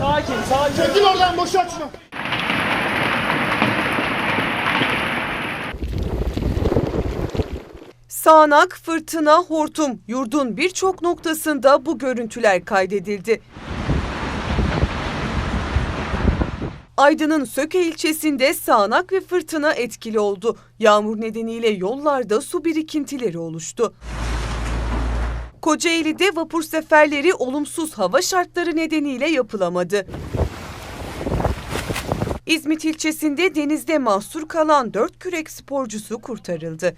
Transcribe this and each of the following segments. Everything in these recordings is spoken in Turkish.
Sakin. Çekil oradan boşalt şunu. Sağanak, fırtına, hortum, yurdun birçok noktasında bu görüntüler kaydedildi. Aydın'ın Söke ilçesinde sağanak ve fırtına etkili oldu. Yağmur nedeniyle yollarda su birikintileri oluştu. Kocaeli'de vapur seferleri olumsuz hava şartları nedeniyle yapılamadı. İzmit ilçesinde denizde mahsur kalan dört kürek sporcusu kurtarıldı.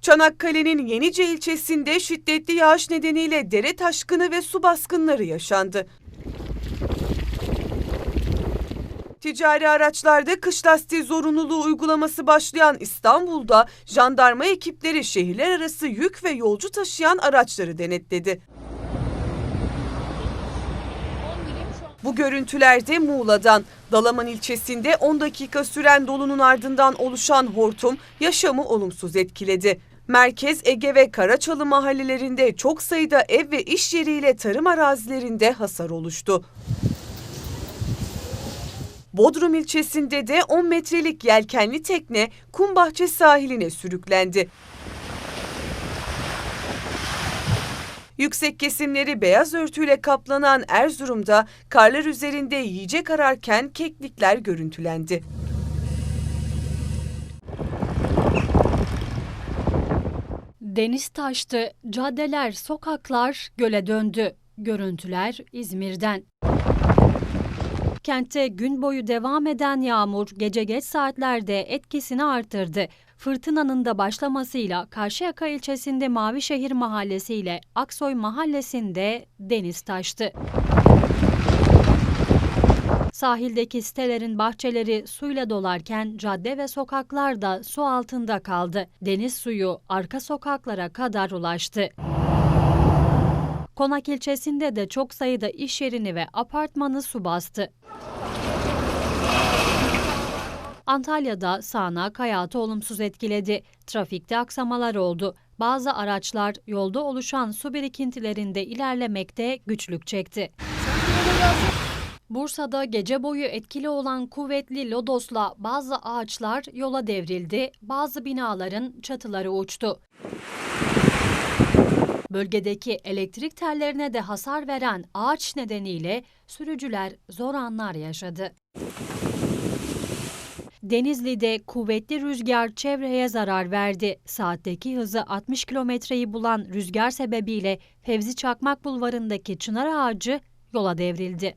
Çanakkale'nin Yenice ilçesinde şiddetli yağış nedeniyle dere taşkını ve su baskınları yaşandı. Ticari araçlarda kış lastiği zorunluluğu uygulaması başlayan İstanbul'da jandarma ekipleri şehirler arası yük ve yolcu taşıyan araçları denetledi. Bu görüntülerde Muğla'dan, Dalaman ilçesinde 10 dakika süren dolunun ardından oluşan hortum yaşamı olumsuz etkiledi. Merkez Ege ve Karaçalı mahallelerinde çok sayıda ev ve iş yeriyle tarım arazilerinde hasar oluştu. Bodrum ilçesinde de 10 metrelik yelkenli tekne Kumbahçe sahiline sürüklendi. Yüksek kesimleri beyaz örtüyle kaplanan Erzurum'da karlar üzerinde yiyecek ararken keklikler görüntülendi. Deniz taştı, caddeler, sokaklar göle döndü. Görüntüler İzmir'den. Kentte gün boyu devam eden yağmur gece geç saatlerde etkisini artırdı. Fırtınanın da başlamasıyla Karşıyaka ilçesinde Mavişehir Mahallesi ile Aksoy Mahallesi'nde deniz taştı. Sahildeki sitelerin bahçeleri suyla dolarken cadde ve sokaklar da su altında kaldı. Deniz suyu arka sokaklara kadar ulaştı. Konak ilçesinde de çok sayıda iş yerini ve apartmanı su bastı. Antalya'da sağanak hayatı olumsuz etkiledi. Trafikte aksamalar oldu. Bazı araçlar yolda oluşan su birikintilerinde ilerlemekte güçlük çekti. Bursa'da gece boyu etkili olan kuvvetli lodosla bazı ağaçlar yola devrildi, bazı binaların çatıları uçtu. Bölgedeki elektrik tellerine de hasar veren ağaç nedeniyle sürücüler zor anlar yaşadı. Denizli'de kuvvetli rüzgar çevreye zarar verdi. Saatteki hızı 60 kilometreyi bulan rüzgar sebebiyle Fevzi Çakmak Bulvarı'ndaki çınar ağacı yola devrildi.